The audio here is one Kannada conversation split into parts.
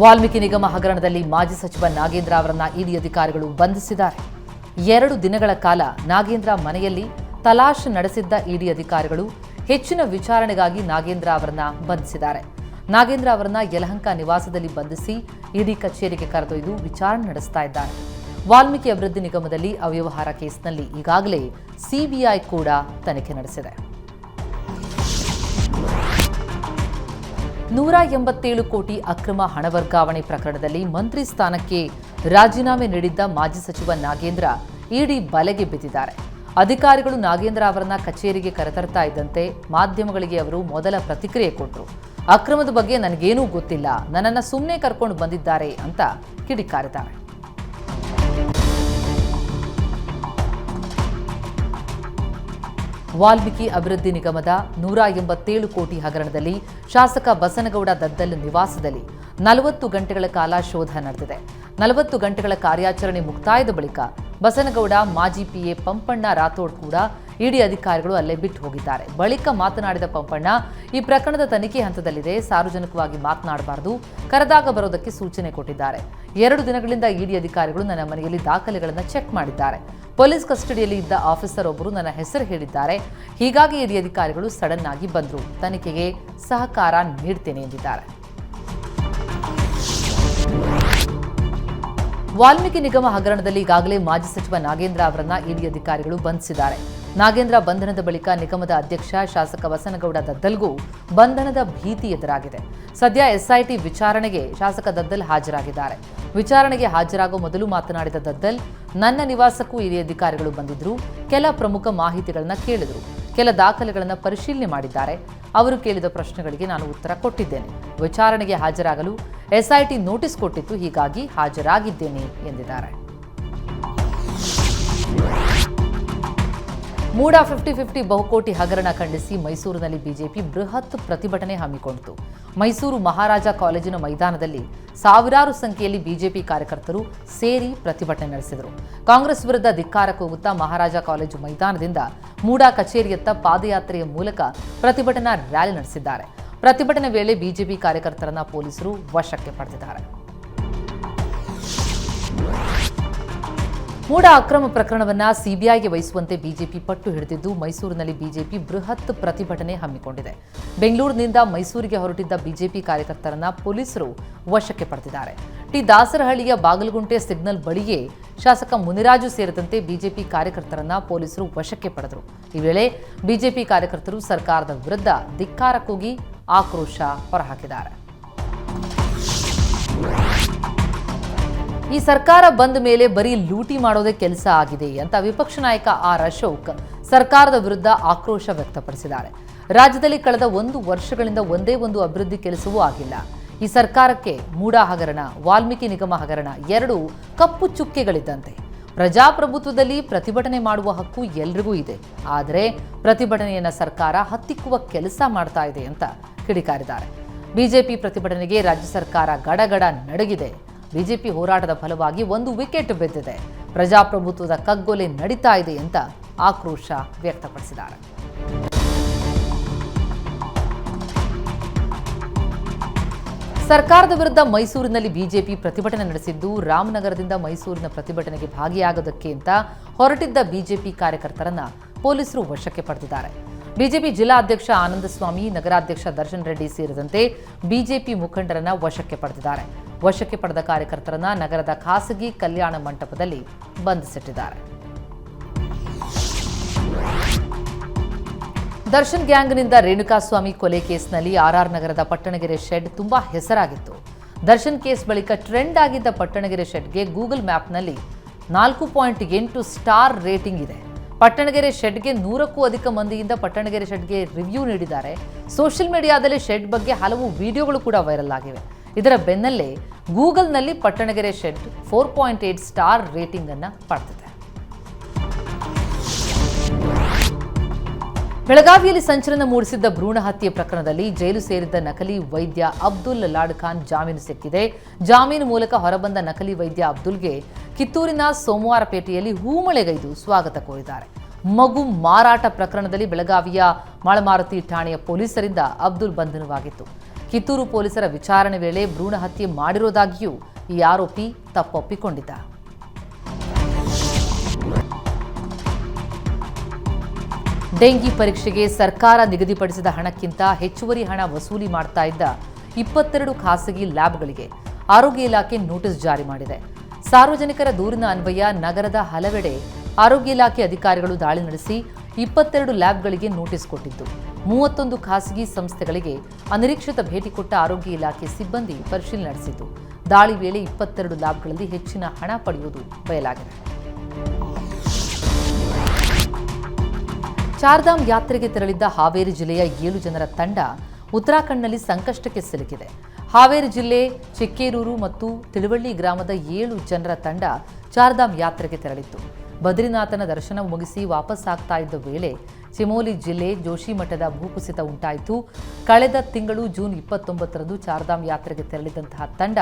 ವಾಲ್ಮೀಕಿ ನಿಗಮ ಹಗರಣದಲ್ಲಿ ಮಾಜಿ ಸಚಿವ ನಾಗೇಂದ್ರ ಅವರನ್ನ ಇಡಿ ಅಧಿಕಾರಿಗಳು ಬಂಧಿಸಿದ್ದಾರೆ. ಎರಡು ದಿನಗಳ ಕಾಲ ನಾಗೇಂದ್ರ ಮನೆಯಲ್ಲಿ ತಲಾಶ್ ನಡೆಸಿದ್ದ ಇಡಿ ಅಧಿಕಾರಿಗಳು ಹೆಚ್ಚಿನ ವಿಚಾರಣೆಗಾಗಿ ನಾಗೇಂದ್ರ ಅವರನ್ನ ಬಂಧಿಸಿದ್ದಾರೆ. ನಾಗೇಂದ್ರ ಅವರನ್ನ ಯಲಹಂಕ ನಿವಾಸದಲ್ಲಿ ಬಂಧಿಸಿ ಇಡಿ ಕಚೇರಿಗೆ ಕರೆದೊಯ್ದು ವಿಚಾರಣೆ ನಡೆಸ್ತಾ ಇದ್ದಾರೆ. ವಾಲ್ಮೀಕಿ ಅಭಿವೃದ್ಧಿ ನಿಗಮದಲ್ಲಿ ಅವ್ಯವಹಾರ ಕೇಸ್ನಲ್ಲಿ ಈಗಾಗಲೇ ಸಿಬಿಐ ಕೂಡ ತನಿಖೆ ನಡೆಸಿದೆ. ನೂರ ಎಂಬತ್ತೇಳು ಕೋಟಿ ಅಕ್ರಮ ಹಣ ವರ್ಗಾವಣೆ ಪ್ರಕರಣದಲ್ಲಿ ಮಂತ್ರಿ ಸ್ಥಾನಕ್ಕೆ ರಾಜೀನಾಮೆ ನೀಡಿದ್ದ ಮಾಜಿ ಸಚಿವ ನಾಗೇಂದ್ರ ಇಡಿ ಬಲೆಗೆ ಬಿದ್ದಿದ್ದಾರೆ. ಅಧಿಕಾರಿಗಳು ನಾಗೇಂದ್ರ ಅವರನ್ನ ಕಚೇರಿಗೆ ಕರೆತರ್ತಾ ಇದ್ದಂತೆ ಮಾಧ್ಯಮಗಳಿಗೆ ಅವರು ಮೊದಲ ಪ್ರತಿಕ್ರಿಯೆ ಕೊಟ್ಟರು ಅಕ್ರಮದ ಬಗ್ಗೆ ನನಗೇನೂ ಗೊತ್ತಿಲ್ಲ. ನನ್ನನ್ನು ಸುಮ್ಮನೆ ಕರ್ಕೊಂಡು ಬಂದಿದ್ದಾರೆ ಅಂತ ಕಿಡಿಕಾರಿದ್ದಾರೆ. ವಾಲ್ಮೀಕಿ ಅಭಿವೃದ್ಧಿ ನಿಗಮದ ನೂರ ಎಂಬತ್ತೇಳು ಕೋಟಿ ಹಗರಣದಲ್ಲಿ ಶಾಸಕ ಬಸನಗೌಡ ದದ್ದಲ್ ನಿವಾಸದಲ್ಲಿ ನಲವತ್ತು ಗಂಟೆಗಳ ಕಾಲ ಶೋಧ ನಡೆದಿದೆ. ನಲವತ್ತು ಗಂಟೆಗಳ ಕಾರ್ಯಾಚರಣೆ ಮುಕ್ತಾಯದ ಬಳಿಕ ಬಸನಗೌಡ ಮಾಜಿ ಪಿಎ ಪಂಪಣ್ಣ ರಾಥೋಡ್ ಕೂಡ ಇಡಿ ಅಧಿಕಾರಿಗಳು ಅಲ್ಲೇ ಬಿಟ್ಟು ಹೋಗಿದ್ದಾರೆ. ಬಳಿಕ ಮಾತನಾಡಿದ ಪಂಪಣ್ಣ, ಈ ಪ್ರಕರಣದ ತನಿಖೆ ಹಂತದಲ್ಲಿದೆ, ಸಾರ್ವಜನಿಕವಾಗಿ ಮಾತನಾಡಬಾರದು, ಕರೆದಾಗ ಬರೋದಕ್ಕೆ ಸೂಚನೆ ಕೊಟ್ಟಿದ್ದಾರೆ. ಎರಡು ದಿನಗಳಿಂದ ಇಡಿ ಅಧಿಕಾರಿಗಳು ನನ್ನ ಮನೆಯಲ್ಲಿ ದಾಖಲೆಗಳನ್ನು ಚೆಕ್ ಮಾಡಿದ್ದಾರೆ. ಪೊಲೀಸ್ ಕಸ್ಟಡಿಯಲ್ಲಿ ಇದ್ದ ಆಫೀಸರ್ ಒಬ್ಬರು ನನ್ನ ಹೆಸರು ಹೇಳಿದ್ದಾರೆ. ಹೀಗಾಗಿ ಇಡಿ ಅಧಿಕಾರಿಗಳು ಸಡನ್ ಆಗಿ ಬಂದರು. ತನಿಖೆಗೆ ಸಹಕಾರ ನೀಡ್ತೇನೆ ಎಂದಿದ್ದಾರೆ. ವಾಲ್ಮೀಕಿ ನಿಗಮ ಹಗರಣದಲ್ಲಿ ಈಗಾಗಲೇ ಮಾಜಿ ಸಚಿವ ನಾಗೇಂದ್ರ ಅವರನ್ನ ಇಡಿ ಅಧಿಕಾರಿಗಳು ಬಂಧಿಸಿದ್ದಾರೆ. ನಾಗೇಂದ್ರ ಬಂಧನದ ಬಳಿಕ ನಿಗಮದ ಅಧ್ಯಕ್ಷ ಶಾಸಕ ವಸನಗೌಡ ದದ್ದಲ್ಗೂ ಬಂಧನದ ಭೀತಿ ಎದುರಾಗಿದೆ. ಸದ್ಯ ಎಸ್ಐಟಿ ವಿಚಾರಣೆಗೆ ಶಾಸಕ ದದ್ದಲ್ ಹಾಜರಾಗಿದ್ದಾರೆ. ವಿಚಾರಣೆಗೆ ಹಾಜರಾಗುವ ಮೊದಲು ಮಾತನಾಡಿದ ದದ್ದಲ್, ನನ್ನ ನಿವಾಸಕ್ಕೂ ಹಿರಿಯ ಅಧಿಕಾರಿಗಳು ಬಂದಿದ್ರು, ಕೆಲ ಪ್ರಮುಖ ಮಾಹಿತಿಗಳನ್ನು ಕೇಳಿದರು, ಕೆಲ ದಾಖಲೆಗಳನ್ನು ಪರಿಶೀಲನೆ ಮಾಡಿದ್ದಾರೆ. ಅವರು ಕೇಳಿದ ಪ್ರಶ್ನೆಗಳಿಗೆ ನಾನು ಉತ್ತರ ಕೊಟ್ಟಿದ್ದೇನೆ. ವಿಚಾರಣೆಗೆ ಹಾಜರಾಗಲು ಎಸ್ಐಟಿ ನೋಟಿಸ್ ಕೊಟ್ಟಿತ್ತು, ಹೀಗಾಗಿ ಹಾಜರಾಗಿದ್ದೇನೆ ಎಂದಿದ್ದಾರೆ. ಮೂಡ ಫಿಫ್ಟಿ ಫಿಫ್ಟಿ ಬಹುಕೋಟಿ ಹಗರಣ ಖಂಡಿಸಿ ಮೈಸೂರಿನಲ್ಲಿ ಬಿಜೆಪಿ ಬೃಹತ್ ಪ್ರತಿಭಟನೆ ಹಮ್ಮಿಕೊಂಡಿತು ಮೈಸೂರು ಮಹಾರಾಜ ಕಾಲೇಜಿನ ಮೈದಾನದಲ್ಲಿ ಸಾವಿರಾರು ಸಂಖ್ಯೆಯಲ್ಲಿ ಬಿಜೆಪಿ ಕಾರ್ಯಕರ್ತರು ಸೇರಿ ಪ್ರತಿಭಟನೆ ನಡೆಸಿದರು. ಕಾಂಗ್ರೆಸ್ ವಿರುದ್ಧ ಧಿಕ್ಕಾರ ಕೂಗುತ್ತಾ ಮಹಾರಾಜ ಕಾಲೇಜು ಮೈದಾನದಿಂದ ಮೂಡಾ ಕಚೇರಿಯತ್ತ ಪಾದಯಾತ್ರೆಯ ಮೂಲಕ ಪ್ರತಿಭಟನಾ ರ್ಯಾಲಿ ನಡೆಸಿದ್ದಾರೆ. ಪ್ರತಿಭಟನೆ ವೇಳೆ ಬಿಜೆಪಿ ಕಾರ್ಯಕರ್ತರನ್ನ ಪೊಲೀಸರು ವಶಕ್ಕೆ ಪಡೆದಿದ್ದಾರೆ. ಮೂಡ ಅಕ್ರಮ ಪ್ರಕರಣವನ್ನ ಸಿಬಿಐಗೆ ವಹಿಸುವಂತೆ ಬಿಜೆಪಿ ಪಟ್ಟು ಹಿಡಿದಿದ್ದು ಮೈಸೂರಿನಲ್ಲಿ ಬಿಜೆಪಿ ಬೃಹತ್ ಪ್ರತಿಭಟನೆ ಹಮ್ಮಿಕೊಂಡಿದೆ. ಬೆಂಗಳೂರಿನಿಂದ ಮೈಸೂರಿಗೆ ಹೊರಟಿದ್ದ ಬಿಜೆಪಿ ಕಾರ್ಯಕರ್ತರನ್ನ ಪೊಲೀಸರು ವಶಕ್ಕೆ ಪಡೆದಿದ್ದಾರೆ. ಟಿ ದಾಸರಹಳ್ಳಿಯ ಬಾಗಲಗುಂಟೆ ಸಿಗ್ನಲ್ ಬಳಿಯೇ ಶಾಸಕ ಮುನಿರಾಜು ಸೇರಿದಂತೆ ಬಿಜೆಪಿ ಕಾರ್ಯಕರ್ತರನ್ನ ಪೊಲೀಸರು ವಶಕ್ಕೆ ಪಡೆದರು. ಈ ವೇಳೆ ಬಿಜೆಪಿ ಕಾರ್ಯಕರ್ತರು ಸರ್ಕಾರದ ವಿರುದ್ಧ ಧಿಕ್ಕಾರ ಕೂಗಿ ಆಕ್ರೋಶ ಹೊರಹಾಕಿದ್ದಾರೆ. ಈ ಸರ್ಕಾರ ಬಂದ ಮೇಲೆ ಬರೀ ಲೂಟಿ ಮಾಡೋದೇ ಕೆಲಸ ಆಗಿದೆ ಅಂತ ವಿಪಕ್ಷ ನಾಯಕ ಆರ್ ಅಶೋಕ್ ಸರ್ಕಾರದ ವಿರುದ್ಧ ಆಕ್ರೋಶ ವ್ಯಕ್ತಪಡಿಸಿದ್ದಾರೆ. ರಾಜ್ಯದಲ್ಲಿ ಕಳೆದ ಒಂದು ವರ್ಷಗಳಿಂದ ಒಂದೇ ಒಂದು ಅಭಿವೃದ್ಧಿ ಕೆಲಸವೂ ಆಗಿಲ್ಲ. ಈ ಸರ್ಕಾರಕ್ಕೆ ಮೂಡಾ ಹಗರಣ, ವಾಲ್ಮೀಕಿ ನಿಗಮ ಹಗರಣ ಎರಡು ಕಪ್ಪು ಚುಕ್ಕೆಗಳಿದ್ದಂತೆ. ಪ್ರಜಾಪ್ರಭುತ್ವದಲ್ಲಿ ಪ್ರತಿಭಟನೆ ಮಾಡುವ ಹಕ್ಕು ಎಲ್ರಿಗೂ ಇದೆ. ಆದರೆ ಪ್ರತಿಭಟನೆಯನ್ನ ಸರ್ಕಾರ ಹತ್ತಿಕ್ಕುವ ಕೆಲಸ ಮಾಡ್ತಾ ಇದೆ ಅಂತ ಕಿಡಿಕಾರಿದ್ದಾರೆ. ಬಿಜೆಪಿ ಪ್ರತಿಭಟನೆಗೆ ರಾಜ್ಯ ಸರ್ಕಾರ ಗಡಗಡ ನಡಗಿದೆ. ಬಿಜೆಪಿ ಹೋರಾಟದ ಫಲವಾಗಿ ಒಂದು ವಿಕೆಟ್ ಬಿದ್ದಿದೆ. ಪ್ರಜಾಪ್ರಭುತ್ವದ ಕಗ್ಗೊಲೆ ನಡೀತಾ ಇದೆ ಅಂತ ಆಕ್ರೋಶ ವ್ಯಕ್ತಪಡಿಸಿದ್ದಾರೆ. ಸರ್ಕಾರದ ವಿರುದ್ಧ ಮೈಸೂರಿನಲ್ಲಿ ಬಿಜೆಪಿ ಪ್ರತಿಭಟನೆ ನಡೆಸಿದ್ದು, ರಾಮನಗರದಿಂದ ಮೈಸೂರಿನ ಪ್ರತಿಭಟನೆಗೆ ಭಾಗಿಯಾಗೋದಕ್ಕೆ ಅಂತ ಹೊರಟಿದ್ದ ಬಿಜೆಪಿ ಕಾರ್ಯಕರ್ತರನ್ನ ಪೊಲೀಸರು ವಶಕ್ಕೆ ಪಡೆದಿದ್ದಾರೆ. ಬಿಜೆಪಿ ಜಿಲ್ಲಾಧ್ಯಕ್ಷ ಆನಂದಸ್ವಾಮಿ, ನಗರಾಧ್ಯಕ್ಷ ದರ್ಶನ್ ರೆಡ್ಡಿ ಸೇರಿದಂತೆ ಬಿಜೆಪಿ ಮುಖಂಡರನ್ನ ವಶಕ್ಕೆ ಪಡೆದಿದ್ದಾರೆ. ವಶಕ್ಕೆ ಪಡೆದ ಕಾರ್ಯಕರ್ತರನ್ನ ನಗರದ ಖಾಸಗಿ ಕಲ್ಯಾಣ ಮಂಟಪದಲ್ಲಿ ಬಂಧಿಸಿಟ್ಟಿದ್ದಾರೆ. ದರ್ಶನ್ ಗ್ಯಾಂಗ್ನಿಂದ ರೇಣುಕಾಸ್ವಾಮಿ ಕೊಲೆ ಕೇಸ್ನಲ್ಲಿ ಆರ್ಆರ್ ನಗರದ ಪಟ್ಟಣಗೆರೆ ಶೆಡ್ ತುಂಬಾ ಹೆಸರಾಗಿತ್ತು. ದರ್ಶನ್ ಕೇಸ್ ಬಳಿಕ ಟ್ರೆಂಡ್ ಆಗಿದ್ದ ಪಟ್ಟಣಗೆರೆ ಶೆಡ್ಗೆ ಗೂಗಲ್ ಮ್ಯಾಪ್ನಲ್ಲಿ ನಾಲ್ಕು ಪಾಯಿಂಟ್ ಎಂಟು ಸ್ಟಾರ್ ರೇಟಿಂಗ್ ಇದೆ. ಪಟ್ಟಣಗೆರೆ ಶೆಡ್ಗೆ ನೂರಕ್ಕೂ ಅಧಿಕ ಮಂದಿಯಿಂದ ಪಟ್ಟಣಗೆರೆ ಶೆಡ್ಗೆ ರಿವ್ಯೂ ನೀಡಿದ್ದಾರೆ. ಸೋಷಿಯಲ್ ಮೀಡಿಯಾದಲ್ಲಿ ಶೆಡ್ ಬಗ್ಗೆ ಹಲವು ವಿಡಿಯೋಗಳು ಕೂಡ ವೈರಲ್ ಆಗಿವೆ. ಇದರ ಬೆನ್ನಲ್ಲೇ ಗೂಗಲ್ನಲ್ಲಿ Pattanagere shed four point eight star rating ಅನ್ನು ಪಡೆದಿದೆ. ಬೆಳಗಾವಿಯಲ್ಲಿ ಸಂಚಲನ ಮೂಡಿಸಿದ್ದ ಭ್ರೂಣ ಹತ್ಯೆ ಪ್ರಕರಣದಲ್ಲಿ ಜೈಲು ಸೇರಿದ್ದ ನಕಲಿ ವೈದ್ಯ ಅಬ್ದುಲ್ ಲಾಡ್ ಖಾನ್ ಜಾಮೀನು ಸಿಕ್ಕಿದೆ. ಜಾಮೀನು ಮೂಲಕ ಹೊರಬಂದ ನಕಲಿ ವೈದ್ಯ ಅಬ್ದುಲ್ಗೆ ಕಿತ್ತೂರಿನ ಸೋಮವಾರಪೇಟೆಯಲ್ಲಿ ಹೂಮಳೆಗೈದು ಸ್ವಾಗತ ಕೋರಿದ್ದಾರೆ. ಮಗು ಮಾರಾಟ ಪ್ರಕರಣದಲ್ಲಿ ಬೆಳಗಾವಿಯ ಮಾಳಮಾರುತಿ ಠಾಣೆಯ ಪೊಲೀಸರಿಂದ ಅಬ್ದುಲ್ ಬಂಧನವಾಗಿತ್ತು. ಕಿತ್ತೂರು ಪೊಲೀಸರ ವಿಚಾರಣೆ ವೇಳೆ ಭ್ರೂಣ ಹತ್ಯೆ ಮಾಡಿರುವುದಾಗಿಯೂ ಈ ಆರೋಪಿ ತಪ್ಪೊಪ್ಪಿಕೊಂಡಿದ್ದ. ಡೆಂಗಿ ಪರೀಕ್ಷೆಗೆ ಸರ್ಕಾರ ನಿಗದಿಪಡಿಸಿದ ಹಣಕ್ಕಿಂತ ಹೆಚ್ಚುವರಿ ಹಣ ವಸೂಲಿ ಮಾಡ್ತಾ ಇದ್ದ ಇಪ್ಪತ್ತೆರಡು ಖಾಸಗಿ ಲ್ಯಾಬ್ಗಳಿಗೆ ಆರೋಗ್ಯ ಇಲಾಖೆ ನೋಟಿಸ್ ಜಾರಿ ಮಾಡಿದೆ. ಸಾರ್ವಜನಿಕರ ದೂರಿನ ಅನ್ವಯ ನಗರದ ಹಲವೆಡೆ ಆರೋಗ್ಯ ಇಲಾಖೆ ಅಧಿಕಾರಿಗಳು ದಾಳಿ ನಡೆಸಿ ಇಪ್ಪತ್ತೆರಡು ಲ್ಯಾಬ್ಗಳಿಗೆ ನೋಟಿಸ್ ಕೊಟ್ಟಿದ್ದು. ಮೂವತ್ತೊಂದು ಖಾಸಗಿ ಸಂಸ್ಥೆಗಳಿಗೆ ಅನಿರೀಕ್ಷಿತ ಭೇಟಿ ಕೊಟ್ಟ ಆರೋಗ್ಯ ಇಲಾಖೆ ಸಿಬ್ಬಂದಿ ಪರಿಶೀಲನೆ ನಡೆಸಿತು. ದಾಳಿ ವೇಳೆ ಇಪ್ಪತ್ತೆರಡು ಲ್ಯಾಬ್ಗಳಲ್ಲಿ ಹೆಚ್ಚಿನ ಹಣ ಪಡೆಯುವುದು ಬಯಲಾಗಿದೆ. ಚಾರ್ಧಾಮ್ ಯಾತ್ರೆಗೆ ತೆರಳಿದ್ದ ಹಾವೇರಿ ಜಿಲ್ಲೆಯ ಏಳು ಜನರ ತಂಡ ಉತ್ತರಾಖಂಡ್ನಲ್ಲಿ ಸಂಕಷ್ಟಕ್ಕೆ ಸಿಲುಕಿದೆ. ಹಾವೇರಿ ಜಿಲ್ಲೆ ಚಿಕ್ಕೇರೂರು ಮತ್ತು ತಿಳುವಳ್ಳಿ ಗ್ರಾಮದ ಏಳು ಜನರ ತಂಡ ಚಾರ್ಧಾಮ್ ಯಾತ್ರೆಗೆ ತೆರಳಿತ್ತು. ಬದ್ರಿನಾಥನ ದರ್ಶನ ಮುಗಿಸಿ ವಾಪಸ್ ಆಗ್ತಾ ಇದ್ದ ವೇಳೆ ಚಿಮೋಲಿ ಜಿಲ್ಲೆ ಜೋಶಿಮಠದ ಭೂಕುಸಿತ ಉಂಟಾಯಿತು. ಕಳೆದ ತಿಂಗಳು ಜೂನ್ ಇಪ್ಪತ್ತೊಂಬತ್ತರಂದು ಚಾರ್ಧಾಮ್ ಯಾತ್ರೆಗೆ ತೆರಳಿದಂತಹ ತಂಡ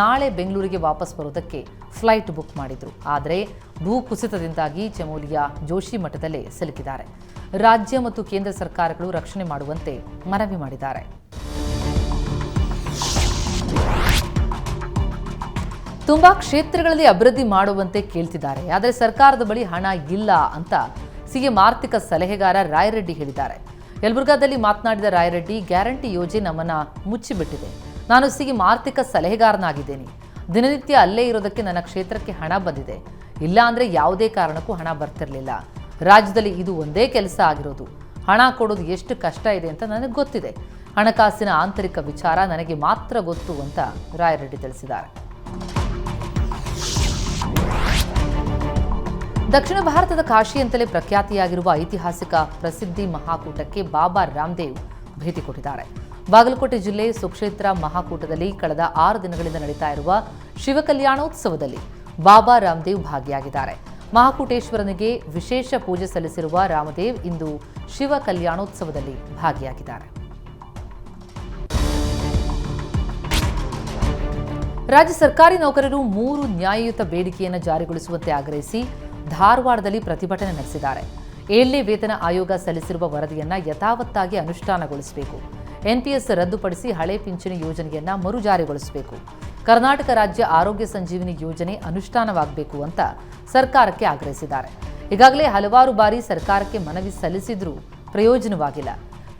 ನಾಳೆ ಬೆಂಗಳೂರಿಗೆ ವಾಪಸ್ ಬರೋದಕ್ಕೆ ಫ್ಲೈಟ್ ಬುಕ್ ಮಾಡಿದ್ರು. ಆದರೆ ಭೂಕುಸಿತದಿಂದಾಗಿ ಚಮೋಲಿಯ ಜೋಶಿಮಠದಲ್ಲೇ ಸಿಲುಕಿದ್ದಾರೆ. ರಾಜ್ಯ ಮತ್ತು ಕೇಂದ್ರ ಸರ್ಕಾರಗಳು ರಕ್ಷಣೆ ಮಾಡುವಂತೆ ಮನವಿ ಮಾಡಿದ್ದಾರೆ. ತುಂಬಾ ಕ್ಷೇತ್ರಗಳಲ್ಲಿ ಅಭಿವೃದ್ಧಿ ಮಾಡುವಂತೆ ಕೇಳ್ತಿದ್ದಾರೆ. ಆದರೆ ಸರ್ಕಾರದ ಬಳಿ ಹಣ ಇಲ್ಲ ಅಂತ ಸಿಎಂ ಆರ್ಥಿಕ ಸಲಹೆಗಾರ ರಾಯರೆಡ್ಡಿ ಹೇಳಿದ್ದಾರೆ. ಯಲಬುರ್ಗಾದಲ್ಲಿ ಮಾತನಾಡಿದ ರಾಯರೆಡ್ಡಿ, ಗ್ಯಾರಂಟಿ ಯೋಜನೆ ನಮ್ಮನ್ನ ಮುಚ್ಚಿಬಿಟ್ಟಿದೆ. ನಾನು ಸಿಎಂ ಆರ್ಥಿಕ ಸಲಹೆಗಾರನಾಗಿದ್ದೇನೆ. ದಿನನಿತ್ಯ ಅಲ್ಲೇ ಇರೋದಕ್ಕೆ ನನ್ನ ಕ್ಷೇತ್ರಕ್ಕೆ ಹಣ ಬಂದಿದೆ. ಇಲ್ಲ ಅಂದ್ರೆ ಯಾವುದೇ ಕಾರಣಕ್ಕೂ ಹಣ ಬರ್ತಿರಲಿಲ್ಲ. ರಾಜ್ಯದಲ್ಲಿ ಇದು ಒಂದೇ ಕೆಲಸ ಆಗಿರೋದು. ಹಣ ಕೊಡೋದು ಎಷ್ಟು ಕಷ್ಟ ಇದೆ ಅಂತ ನನಗೆ ಗೊತ್ತಿದೆ. ಹಣಕಾಸಿನ ಆಂತರಿಕ ವಿಚಾರ ನನಗೆ ಮಾತ್ರ ಗೊತ್ತು ಅಂತ ರಾಯರೆಡ್ಡಿ ತಿಳಿಸಿದ್ದಾರೆ. ದಕ್ಷಿಣ ಭಾರತದ ಕಾಶಿ ಅಂತಲೇ ಪ್ರಖ್ಯಾತಿಯಾಗಿರುವ ಐತಿಹಾಸಿಕ ಪ್ರಸಿದ್ಧಿ ಮಹಾಕೂಟಕ್ಕೆ ಬಾಬಾ ರಾಮದೇವ್ ಭೇಟಿ ಕೊಟ್ಟಿದ್ದಾರೆ. ಬಾಗಲಕೋಟೆ ಜಿಲ್ಲೆ ಸುಕ್ಷೇತ್ರ ಮಹಾಕೂಟದಲ್ಲಿ ಕಳೆದ ಆರು ದಿನಗಳಿಂದ ನಡೀತಾ ಇರುವ ಶಿವಕಲ್ಯಾಣೋತ್ಸವದಲ್ಲಿ ಬಾಬಾ ರಾಮದೇವ್ ಭಾಗಿಯಾಗಿದ್ದಾರೆ. ಮಹಾಕೂಟೇಶ್ವರನಿಗೆ ವಿಶೇಷ ಪೂಜೆ ಸಲ್ಲಿಸಿರುವ ರಾಮದೇವ್ ಇಂದು ಶಿವ ಕಲ್ಯಾಣೋತ್ಸವದಲ್ಲಿ ಭಾಗಿಯಾಗಿದ್ದಾರೆ. ರಾಜ್ಯ ಸರ್ಕಾರಿ ನೌಕರರು ಮೂರು ನ್ಯಾಯಯುತ ಬೇಡಿಕೆಯನ್ನು ಜಾರಿಗೊಳಿಸುವಂತೆ ಆಗ್ರಹಿಸಿ ಧಾರವಾಡದಲ್ಲಿ ಪ್ರತಿಭಟನೆ ನಡೆಸಿದ್ದಾರೆ. ಏಳನೇ ವೇತನ ಆಯೋಗ ಸಲ್ಲಿಸಿರುವ ವರದಿಯನ್ನು ಯಥಾವತ್ತಾಗಿ ಅನುಷ್ಠಾನಗೊಳಿಸಬೇಕು. ಎನ್ಪಿಎಸ್ ರದ್ದುಪಡಿಸಿ ಹಳೆ ಪಿಂಚಣಿ ಯೋಜನೆಯನ್ನು ಮರುಜಾರಿಗೊಳಿಸಬೇಕು ಕರ್ನಾಟಕ ರಾಜ್ಯ ಆರೋಗ್ಯ ಸಂಜೀವಿನಿ ಯೋಜನೆ ಅನುಷ್ಠಾನವಾಗಬೇಕು ಅಂತ ಸರ್ಕಾರಕ್ಕೆ ಆಗ್ರಹಿಸಿದ್ದಾರೆ. ಈಗಾಗಲೇ ಹಲವಾರು ಬಾರಿ ಸರ್ಕಾರಕ್ಕೆ ಮನವಿ ಸಲ್ಲಿಸಿದ್ರೂ ಪ್ರಯೋಜನವಾಗಿಲ್ಲ.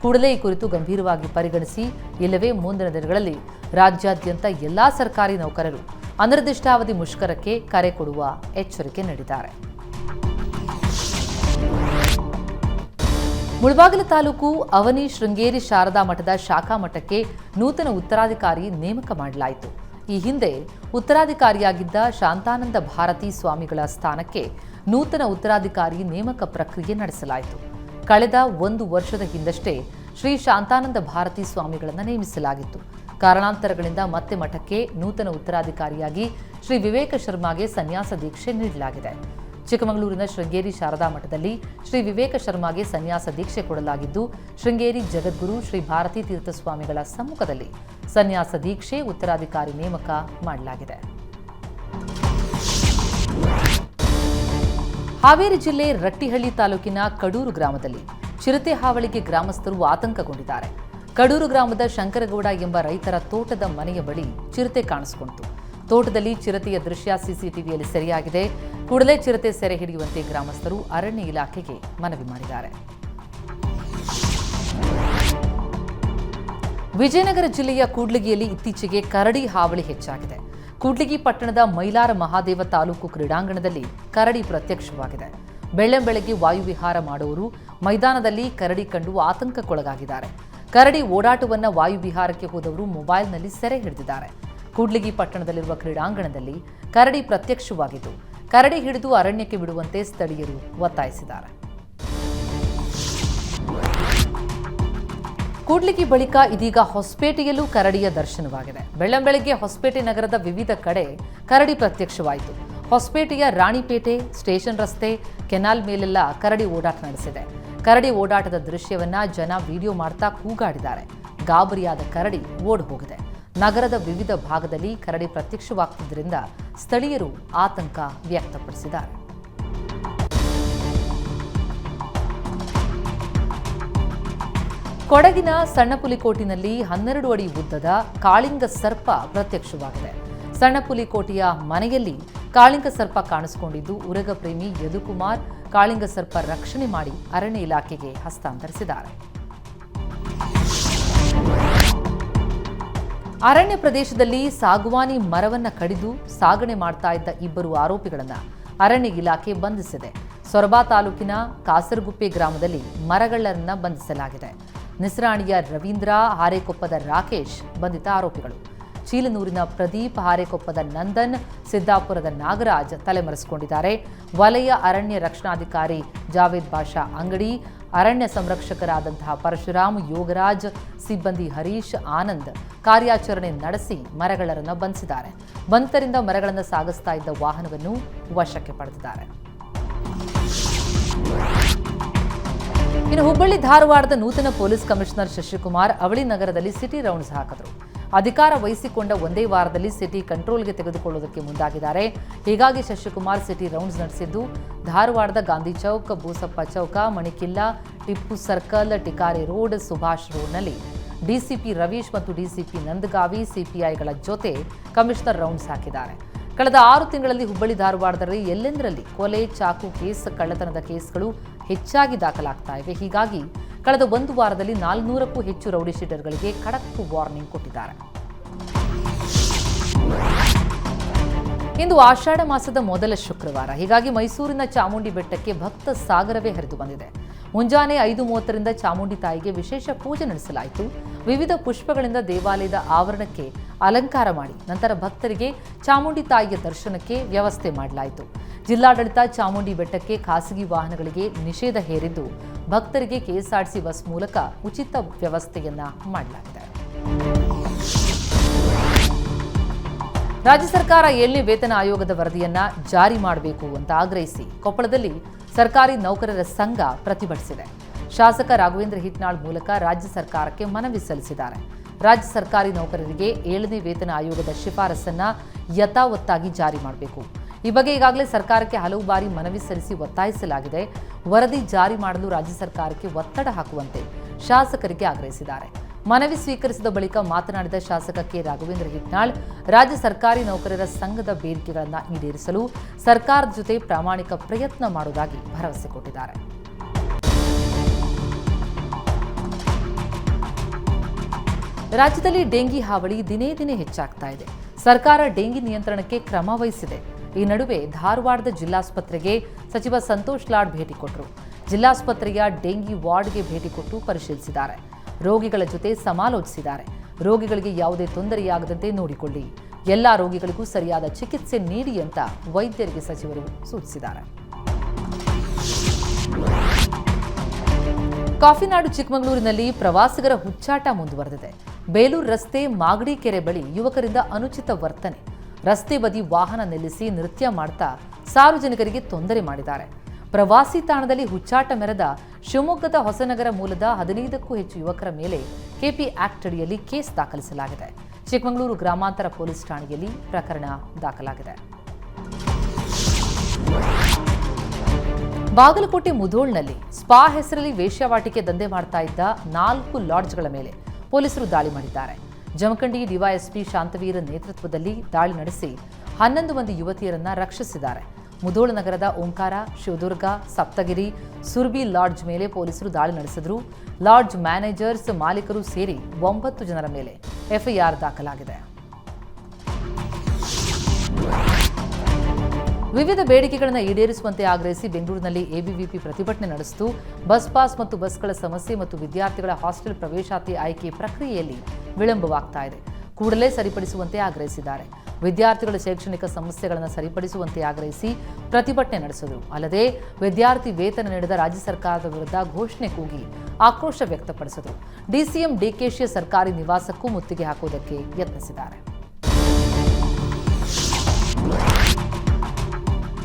ಕೂಡಲೇ ಈ ಕುರಿತು ಗಂಭೀರವಾಗಿ ಪರಿಗಣಿಸಿ, ಇಲ್ಲವೇ ಮುಂದಿನ ದಿನಗಳಲ್ಲಿ ರಾಜ್ಯಾದ್ಯಂತ ಎಲ್ಲಾ ಸರ್ಕಾರಿ ನೌಕರರು ಅನಿರ್ದಿಷ್ಟಾವಧಿ ಮುಷ್ಕರಕ್ಕೆ ಕರೆ ಕೊಡುವ ಎಚ್ಚರಿಕೆ ನೀಡಿದ್ದಾರೆ. ಮುಳಬಾಗಿಲು ತಾಲೂಕು ಅವನಿ ಶೃಂಗೇರಿ ಶಾರದಾ ಮಠದ ಶಾಖಾ ಮಠಕ್ಕೆ ನೂತನ ಉತ್ತರಾಧಿಕಾರಿ ನೇಮಕ ಮಾಡಲಾಯಿತು. ಈ ಹಿಂದೆ ಉತ್ತರಾಧಿಕಾರಿಯಾಗಿದ್ದ ಶಾಂತಾನಂದ ಭಾರತಿ ಸ್ವಾಮಿಗಳ ಸ್ಥಾನಕ್ಕೆ ನೂತನ ಉತ್ತರಾಧಿಕಾರಿ ನೇಮಕ ಪ್ರಕ್ರಿಯೆ ನಡೆಸಲಾಯಿತು. ಕಳೆದ ಒಂದು ವರ್ಷದ ಹಿಂದಷ್ಟೇ ಶ್ರೀ ಶಾಂತಾನಂದ ಭಾರತಿ ಸ್ವಾಮಿಗಳನ್ನು ನೇಮಿಸಲಾಗಿತ್ತು. ಕಾರಣಾಂತರಗಳಿಂದ ಮತ್ತೆ ಮಠಕ್ಕೆ ನೂತನ ಉತ್ತರಾಧಿಕಾರಿಯಾಗಿ ಶ್ರೀ ವಿವೇಕ ಶರ್ಮಾಗೆ ಸನ್ಯಾಸ ದೀಕ್ಷೆ ನೀಡಲಾಗಿದೆ. ಚಿಕ್ಕಮಗಳೂರಿನ ಶೃಂಗೇರಿ ಶಾರದಾ ಮಠದಲ್ಲಿ ಶ್ರೀ ವಿವೇಕ ಶರ್ಮಾಗೆ ಸನ್ಯಾಸ ದೀಕ್ಷೆ ಕೊಡಲಾಗಿದ್ದು, ಶೃಂಗೇರಿ ಜಗದ್ಗುರು ಶ್ರೀ ಭಾರತೀ ತೀರ್ಥ ಸ್ವಾಮಿಗಳ ಸಮ್ಮುಖದಲ್ಲಿ ಸನ್ಯಾಸ ದೀಕ್ಷೆ ಉತ್ತರಾಧಿಕಾರಿ ನೇಮಕ ಮಾಡಲಾಗಿದೆ. ಹಾವೇರಿ ಜಿಲ್ಲೆ ರಟ್ಟಿಹಳ್ಳಿ ತಾಲೂಕಿನ ಕಡೂರು ಗ್ರಾಮದಲ್ಲಿ ಚಿರತೆ ಹಾವಳಿಗೆ ಗ್ರಾಮಸ್ಥರು ಆತಂಕಗೊಂಡಿದ್ದಾರೆ. ಕಡೂರು ಗ್ರಾಮದ ಶಂಕರಗೌಡ ಎಂಬ ರೈತರ ತೋಟದ ಮನೆಯ ಬಳಿ ಚಿರತೆ ಕಾಣಿಸಿಕೊಂಡಿತು ತೋಟದಲ್ಲಿ ಚಿರತೆಯ ದೃಶ್ಯ ಸಿಸಿಟಿವಿಯಲ್ಲಿ ಸೆರೆಯಾಗಿದೆ. ಕೂಡಲೇ ಚಿರತೆ ಸೆರೆ ಹಿಡಿಯುವಂತೆ ಗ್ರಾಮಸ್ಥರು ಅರಣ್ಯ ಇಲಾಖೆಗೆ ಮನವಿ ಮಾಡಿದ್ದಾರೆ. ವಿಜಯನಗರ ಜಿಲ್ಲೆಯ ಕೂಡ್ಲಿಗಿಯಲ್ಲಿ ಇತ್ತೀಚೆಗೆ ಕರಡಿ ಹಾವಳಿ ಹೆಚ್ಚಾಗಿದೆ. ಕೂಡ್ಲಿಗಿ ಪಟ್ಟಣದ ಮೈಲಾರ ಮಹಾದೇವ ತಾಲೂಕು ಕ್ರೀಡಾಂಗಣದಲ್ಲಿ ಕರಡಿ ಪ್ರತ್ಯಕ್ಷವಾಗಿದೆ. ಬೆಳ್ಳಂಬೆಳಗ್ಗೆ ವಾಯುವಿಹಾರ ಮಾಡುವವರು ಮೈದಾನದಲ್ಲಿ ಕರಡಿ ಕಂಡು ಆತಂಕಕ್ಕೊಳಗಾಗಿದ್ದಾರೆ. ಕರಡಿ ಓಡಾಟವನ್ನ ವಾಯುವಿಹಾರಕ್ಕೆ ಹೋದವರು ಮೊಬೈಲ್ನಲ್ಲಿ ಸೆರೆ ಹಿಡಿದಿದ್ದಾರೆ. ಕೂಡ್ಲಿಗಿ ಪಟ್ಟಣದಲ್ಲಿರುವ ಕ್ರೀಡಾಂಗಣದಲ್ಲಿ ಕರಡಿ ಪ್ರತ್ಯಕ್ಷವಾಗಿದ್ದು ಕರಡಿ ಹಿಡಿದು ಅರಣ್ಯಕ್ಕೆ ಬಿಡುವಂತೆ ಸ್ಥಳೀಯರು ಒತ್ತಾಯಿಸಿದ್ದಾರೆ. ಕೂಡ್ಲಿಗಿ ಬಳಿಕ ಇದೀಗ ಹೊಸಪೇಟೆಯಲ್ಲೂ ಕರಡಿಯ ದರ್ಶನವಾಗಿದೆ. ಬೆಳ್ಳಂಬೆಳಗ್ಗೆ ಹೊಸಪೇಟೆ ನಗರದ ವಿವಿಧ ಕಡೆ ಕರಡಿ ಪ್ರತ್ಯಕ್ಷವಾಯಿತು. ಹೊಸಪೇಟೆಯ ರಾಣಿಪೇಟೆ, ಸ್ಟೇಷನ್ ರಸ್ತೆ, ಕೆನಾಲ್ ಮೇಲೆಲ್ಲ ಕರಡಿ ಓಡಾಟ ನಡೆಸಿದೆ. ಕರಡಿ ಓಡಾಟದ ದೃಶ್ಯವನ್ನ ಜನ ವಿಡಿಯೋ ಮಾಡ್ತಾ ಕೂಗಾಡಿದ್ದಾರೆ. ಗಾಬರಿಯಾದ ಕರಡಿ ಓಡ್ ಹೋಗಿದೆ. ನಗರದ ವಿವಿಧ ಭಾಗದಲ್ಲಿ ಕರಡಿ ಪ್ರತ್ಯಕ್ಷವಾಗ್ತಿದ್ದರಿಂದ ಸ್ಥಳೀಯರು ಆತಂಕ ವ್ಯಕ್ತಪಡಿಸಿದ್ದಾರೆ. ಕೊಡಗಿನ ಸಣ್ಣ ಪುಲಿಕೋಟಿನಲ್ಲಿ ಹನ್ನೆರಡು ಅಡಿ ಉದ್ದದ ಕಾಳಿಂಗ ಸರ್ಪ ಪ್ರತ್ಯಕ್ಷವಾಗಿದೆ. ಸಣ್ಣ ಪುಲಿಕೋಟೆಯ ಮನೆಯಲ್ಲಿ ಕಾಳಿಂಗ ಸರ್ಪ ಕಾಣಿಸಿಕೊಂಡಿದ್ದು, ಉರಗ ಪ್ರೇಮಿ ಯದುಕುಮಾರ್ ಕಾಳಿಂಗ ಸರ್ಪ ರಕ್ಷಣೆ ಮಾಡಿ ಅರಣ್ಯ ಇಲಾಖೆಗೆ ಹಸ್ತಾಂತರಿಸಿದ್ದಾರೆ. ಅರಣ್ಯ ಪ್ರದೇಶದಲ್ಲಿ ಸಾಗುವಾನಿ ಮರವನ್ನ ಕಡಿದು ಸಾಗಣೆ ಮಾಡ್ತಾ ಇದ್ದ ಇಬ್ಬರು ಆರೋಪಿಗಳನ್ನು ಅರಣ್ಯ ಇಲಾಖೆ ಬಂಧಿಸಿದೆ. ಸೊರಬ ತಾಲೂಕಿನ ಕಾಸರಗುಪ್ಪೆ ಗ್ರಾಮದಲ್ಲಿ ಮರಗಳನ್ನ ಬಂಧಿಸಲಾಗಿದೆ. ನಿಸ್ರಾಣಿಯ ರವೀಂದ್ರ ಹಾರೇಕೊಪ್ಪದ ರಾಕೇಶ್ ಬಂಧಿತ ಆರೋಪಿಗಳು. ಚೀಲನೂರಿನ ಪ್ರದೀಪ್ ಹಾರೇಕೊಪ್ಪದ ನಂದನ್ ಸಿದ್ದಾಪುರದ ನಾಗರಾಜ್ ತಲೆಮರೆಸಿಕೊಂಡಿದ್ದಾರೆ. ವಲಯ ಅರಣ್ಯ ರಕ್ಷಣಾಧಿಕಾರಿ ಜಾವೇದ್ ಬಾಷಾ ಅಂಗಡಿ ಅರಣ್ಯ ಸಂರಕ್ಷಕರಾದಂತಹ ಪರಶುರಾಮ್, ಯೋಗರಾಜ್, ಸಿಬ್ಬಂದಿ ಹರೀಶ್, ಆನಂದ್ ಕಾರ್ಯಾಚರಣೆ ನಡೆಸಿ ಮರಗಳನ್ನು ಬಂಧಿಸಿದ್ದಾರೆ. ಬಂತರಿಂದ ಮರಗಳನ್ನು ಸಾಗಿಸ್ತಾ ಇದ್ದ ವಾಹನವನ್ನು ವಶಕ್ಕೆ ಪಡೆದಿದ್ದಾರೆ. ಇನ್ನು ಹುಬ್ಬಳ್ಳಿ ಧಾರವಾಡದ ನೂತನ ಪೊಲೀಸ್ ಕಮಿಷನರ್ ಶಶಿಕುಮಾರ್ ಅವಳಿ ನಗರದಲ್ಲಿ ಸಿಟಿ ರೌಂಡ್ಸ್ ಹಾಕಿದ್ರು. ಅಧಿಕಾರ ವಹಿಸಿಕೊಂಡ ಒಂದೇ ವಾರದಲ್ಲಿ ಸಿಟಿ ಕಂಟ್ರೋಲ್ಗೆ ತೆಗೆದುಕೊಳ್ಳುವುದಕ್ಕೆ ಮುಂದಾಗಿದ್ದಾರೆ. ಹೀಗಾಗಿ ಶಶಿಕುಮಾರ್ ಸಿಟಿ ರೌಂಡ್ಸ್ ನಡೆಸಿದ್ದು, ಧಾರವಾಡದ ಗಾಂಧಿ ಚೌಕ್ ಬೂಸಪ್ಪ ಚೌಕ, ಮಣಿಕಿಲ್ಲ, ಟಿಪ್ಪು ಸರ್ಕಲ್, ಟಿಕಾರಿ ರೋಡ್, ಸುಭಾಷ್ ರೋಡ್ನಲ್ಲಿ ಡಿಸಿಪಿ ರವೀಶ್ ಮತ್ತು ಡಿಸಿಪಿ ನಂದಗಾವಿ ಸಿಪಿಐಗಳ ಜೊತೆ ಕಮಿಷನರ್ ರೌಂಡ್ಸ್ ಹಾಕಿದ್ದಾರೆ. ಕಳೆದ ಆರು ತಿಂಗಳಲ್ಲಿ ಹುಬ್ಬಳ್ಳಿ ಧಾರವಾಡದಲ್ಲಿ ಎಲ್ಲೆಂದರಲ್ಲಿ ಕೊಲೆ, ಚಾಕು ಕೇಸ್, ಕಳ್ಳತನದ ಕೇಸ್ಗಳು ಹೆಚ್ಚಾಗಿ ದಾಖಲಾಗ್ತಾ ಇವೆ. ಹೀಗಾಗಿ ಕಳೆದ ಒಂದು ವಾರದಲ್ಲಿ ನಾಲ್ನೂರಕ್ಕೂ ಹೆಚ್ಚು ರೌಡಿ ಶೀಟರ್ಗಳಿಗೆ ಖಡಕ್ ವಾರ್ನಿಂಗ್ ಕೊಟ್ಟಿದ್ದಾರೆ. ಇಂದು ಆಷಾಢ ಮಾಸದ ಮೊದಲ ಶುಕ್ರವಾರ. ಹೀಗಾಗಿ ಮೈಸೂರಿನ ಚಾಮುಂಡಿ ಬೆಟ್ಟಕ್ಕೆ ಭಕ್ತ ಸಾಗರವೇ ಹರಿದು ಬಂದಿದೆ. ಮುಂಜಾನೆ ಐದು ಮೂವತ್ತರಿಂದ ಚಾಮುಂಡಿ ತಾಯಿಗೆ ವಿಶೇಷ ಪೂಜೆ ನಡೆಸಲಾಯಿತು. ವಿವಿಧ ಪುಷ್ಪಗಳಿಂದ ದೇವಾಲಯದ ಆವರಣಕ್ಕೆ ಅಲಂಕಾರ ಮಾಡಿ, ನಂತರ ಭಕ್ತರಿಗೆ ಚಾಮುಂಡಿ ತಾಯಿಯ ದರ್ಶನಕ್ಕೆ ವ್ಯವಸ್ಥೆ ಮಾಡಲಾಯಿತು. ಜಿಲ್ಲಾಡಳಿತ ಚಾಮುಂಡಿ ಬೆಟ್ಟಕ್ಕೆ ಖಾಸಗಿ ವಾಹನಗಳಿಗೆ ನಿಷೇಧ ಹೇರಿದ್ದು ಭಕ್ತರಿಗೆ ಕೆಎಸ್ಆರ್ಟಿಸಿ ಬಸ್ ಮೂಲಕ ಉಚಿತ ವ್ಯವಸ್ಥೆಯನ್ನ ಮಾಡಲಾಗಿದೆ. ರಾಜ್ಯ ಸರ್ಕಾರ ಏಳನೇ ವೇತನ ಆಯೋಗದ ವರದಿಯನ್ನ ಜಾರಿ ಮಾಡಬೇಕು ಅಂತ ಆಗ್ರಹಿಸಿ ಕೊಪ್ಪಳದಲ್ಲಿ ಸರ್ಕಾರಿ ನೌಕರರ ಸಂಘ ಪ್ರತಿಭಟಿಸಿದೆ. ಶಾಸಕ ರಾಘವೇಂದ್ರ ಹಿಟ್ನಾಳ್ ಮೂಲಕ ರಾಜ್ಯ ಸರ್ಕಾರಕ್ಕೆ ಮನವಿ ಸಲ್ಲಿಸಿದ್ದಾರೆ. ರಾಜ್ಯ ಸರ್ಕಾರಿ ನೌಕರರಿಗೆ ಏಳನೇ ವೇತನ ಆಯೋಗದ ಶಿಫಾರಸನ್ನ ಯಥಾವತ್ತಾಗಿ ಜಾರಿ ಮಾಡಬೇಕು. ಈ ಬಗ್ಗೆ ಈಗಾಗಲೇ ಸರ್ಕಾರಕ್ಕೆ ಹಲವು ಬಾರಿ ಮನವಿ ಸಲ್ಲಿಸಿ ಒತ್ತಾಯಿಸಲಾಗಿದೆ. ವರದಿ ಜಾರಿ ಮಾಡಲು ರಾಜ್ಯ ಸರ್ಕಾರಕ್ಕೆ ಒತ್ತಡ ಹಾಕುವಂತೆ ಶಾಸಕರಿಗೆ ಆಗ್ರಹಿಸಿದ್ದಾರೆ. ಮನವಿ ಸ್ವೀಕರಿಸಿದ ಬಳಿಕ ಮಾತನಾಡಿದ ಶಾಸಕ ಕೆ. ರಾಘವೇಂದ್ರ ಹಿಟ್ನಾಳ್, ರಾಜ್ಯ ಸರ್ಕಾರಿ ನೌಕರರ ಸಂಘದ ಬೇಡಿಕೆಗಳನ್ನು ಈಡೇರಿಸಲು ಸರ್ಕಾರದ ಜೊತೆ ಪ್ರಾಮಾಣಿಕ ಪ್ರಯತ್ನ ಮಾಡುವುದಾಗಿ ಭರವಸೆ ಕೊಟ್ಟಿದ್ದಾರೆ. ರಾಜ್ಯದಲ್ಲಿ ಡೆಂಗಿ ಹಾವಳಿ ದಿನೇ ದಿನೇ ಹೆಚ್ಚಾಗ್ತಾ ಇದೆ. ಸರ್ಕಾರ ಡೆಂಗಿ ನಿಯಂತ್ರಣಕ್ಕೆ ಕ್ರಮ ವಹಿಸಿದೆ. ಈ ನಡುವೆ ಧಾರವಾಡದ ಜಿಲ್ಲಾಸ್ಪತ್ರೆಗೆ ಸಚಿವ ಸಂತೋಷ್ ಲಾಡ್ ಭೇಟಿ ಕೊಟ್ಟರು. ಜಿಲ್ಲಾಸ್ಪತ್ರೆಯ ಡೆಂಗಿ ವಾರ್ಡ್ಗೆ ಭೇಟಿ ಕೊಟ್ಟು ಪರಿಶೀಲಿಸಿದ್ದಾರೆ. ರೋಗಿಗಳ ಜೊತೆ ಸಮಾಲೋಚಿಸಿದ್ದಾರೆ. ರೋಗಿಗಳಿಗೆ ಯಾವುದೇ ತೊಂದರೆಯಾಗದಂತೆ ನೋಡಿಕೊಳ್ಳಿ. ಎಲ್ಲ ರೋಗಿಗಳಿಗೂ ಸರಿಯಾದ ಚಿಕಿತ್ಸೆ ನೀಡಿ ಅಂತ ವೈದ್ಯರಿಗೆ ಸಚಿವರು ಸೂಚಿಸಿದ್ದಾರೆ. ಕಾಫಿನಾಡು ಚಿಕ್ಕಮಗಳೂರಿನಲ್ಲಿ ಪ್ರವಾಸಿಗರ ಹುಚ್ಚಾಟ ಮುಂದುವರೆದಿದೆ. ಬೇಲೂರು ರಸ್ತೆ ಮಾಗಡಿ ಕೆರೆ ಬಳಿ ಯುವಕರಿಂದ ಅನುಚಿತ ವರ್ತನೆ. ರಸ್ತೆ ಬದಿ ವಾಹನ ನಿಲ್ಲಿಸಿ ನೃತ್ಯ ಮಾಡ್ತಾ ಸಾರ್ವಜನಿಕರಿಗೆ ತೊಂದರೆ ಮಾಡಿದ್ದಾರೆ. ಪ್ರವಾಸಿ ತಾಣದಲ್ಲಿ ಹುಚ್ಚಾಟ ಮೆರೆದ ಶಿವಮೊಗ್ಗದ ಹೊಸನಗರ ಮೂಲದ ಹದಿನೈದಕ್ಕೂ ಹೆಚ್ಚು ಯುವಕರ ಮೇಲೆ ಕೆಪಿ ಆಕ್ಟ್ ಅಡಿಯಲ್ಲಿ ಕೇಸ್ ದಾಖಲಿಸಲಾಗಿದೆ. ಚಿಕ್ಕಮಗಳೂರು ಗ್ರಾಮಾಂತರ ಪೊಲೀಸ್ ಠಾಣೆಯಲ್ಲಿ ಪ್ರಕರಣ ದಾಖಲಾಗಿದೆ. ಬಾಗಲಕೋಟೆ ಮುಧೋಳ್ನಲ್ಲಿ ಸ್ಪಾ ಹೆಸರಲ್ಲಿ ವೇಶ್ಯಾವಾಟಿಕೆ ದಂಧೆ ಮಾಡ್ತಾ ಇದ್ದ ನಾಲ್ಕು ಲಾಡ್ಜ್ಗಳ ಮೇಲೆ ಪೊಲೀಸರು ದಾಳಿ ಮಾಡಿದ್ದಾರೆ. ಜಮಖಂಡಿ ಡಿವೈಎಸ್ಪಿ ಶಾಂತವೀರ ನೇತೃತ್ವದಲ್ಲಿ ದಾಳಿ ನಡೆಸಿ ಹನ್ನೊಂದು ಮಂದಿ ಯುವತಿಯರನ್ನ ರಕ್ಷಿಸಿದ್ದಾರೆ. ಮುಧೋಳ ನಗರದ ಓಂಕಾರ, ಶಿವದುರ್ಗ, ಸಪ್ತಗಿರಿ, ಸುರ್ಬಿ ಲಾಡ್ಜ್ ಮೇಲೆ ಪೊಲೀಸರು ದಾಳಿ ನಡೆಸಿದ್ರು. ಲಾಡ್ಜ್ ಮ್ಯಾನೇಜರ್ಸ್ ಮಾಲೀಕರು ಸೇರಿ ಒಂಬತ್ತು ಜನರ ಮೇಲೆ ಎಫ್ಐಆರ್ ದಾಖಲಾಗಿದೆ. ವಿವಿಧ ಬೇಡಿಕೆಗಳನ್ನು ಈಡೇರಿಸುವಂತೆ ಆಗ್ರಹಿಸಿ ಬೆಂಗಳೂರಿನಲ್ಲಿ ಎಬಿವಿಪಿ ಪ್ರತಿಭಟನೆ ನಡೆಸಿತು. ಬಸ್ ಪಾಸ್ ಮತ್ತು ಬಸ್ಗಳ ಸಮಸ್ಯೆ ಮತ್ತು ವಿದ್ಯಾರ್ಥಿಗಳ ಹಾಸ್ಟೆಲ್ ಪ್ರವೇಶಾತಿ ಆಯ್ಕೆ ಪ್ರಕ್ರಿಯೆಯಲ್ಲಿ ವಿಳಂಬವಾಗ್ತಾ ಇದೆ. ಕೂಡಲೇ ಸರಿಪಡಿಸುವಂತೆ ಆಗ್ರಹಿಸಿದ್ದಾರೆ. ವಿದ್ಯಾರ್ಥಿಗಳ ಶೈಕ್ಷಣಿಕ ಸಮಸ್ಯೆಗಳನ್ನು ಸರಿಪಡಿಸುವಂತೆ ಆಗ್ರಹಿಸಿ ಪ್ರತಿಭಟನೆ ನಡೆಸಿದರು. ಅಲ್ಲದೆ ವಿದ್ಯಾರ್ಥಿ ವೇತನ ನೀಡದ ರಾಜ್ಯ ಸರ್ಕಾರದ ವಿರುದ್ಧ ಘೋಷಣೆ ಕೂಗಿ ಆಕ್ರೋಶ ವ್ಯಕ್ತಪಡಿಸಿದರು. ಡಿಸಿಎಂ ಡಿಕೆಶಿಯ ಸರ್ಕಾರಿ ನಿವಾಸಕ್ಕೂ ಮುತ್ತಿಗೆ ಹಾಕುವುದಕ್ಕೆ ಯತ್ನಿಸಿದ್ದಾರೆ.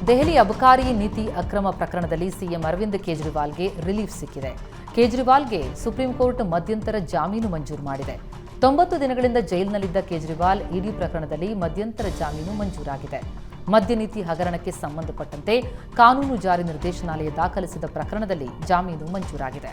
ದೆಹಲಿ ಅಬಕಾರಿ ನೀತಿ ಅಕ್ರಮ ಪ್ರಕರಣದಲ್ಲಿ ಸಿಎಂ ಅರವಿಂದ್ ಕೇಜ್ರಿವಾಲ್ಗೆ ರಿಲೀಫ್ ಸಿಕ್ಕಿದೆ. ಕೇಜ್ರಿವಾಲ್ಗೆ ಸುಪ್ರೀಂ ಕೋರ್ಟ್ ಮಧ್ಯಂತರ ಜಾಮೀನು ಮಂಜೂರು ಮಾಡಿದೆ. ತೊಂಬತ್ತು ದಿನಗಳಿಂದ ಜೈಲಿನಲ್ಲಿದ್ದ ಕೇಜ್ರಿವಾಲ್ ಇಡೀ ಪ್ರಕರಣದಲ್ಲಿ ಮಧ್ಯಂತರ ಜಾಮೀನು ಮಂಜೂರಾಗಿದೆ. ಮದ್ಯ ನೀತಿ ಹಗರಣಕ್ಕೆ ಸಂಬಂಧಪಟ್ಟಂತೆ ಕಾನೂನು ಜಾರಿ ನಿರ್ದೇಶನಾಲಯ ದಾಖಲಿಸಿದ ಪ್ರಕರಣದಲ್ಲಿ ಜಾಮೀನು ಮಂಜೂರಾಗಿದೆ.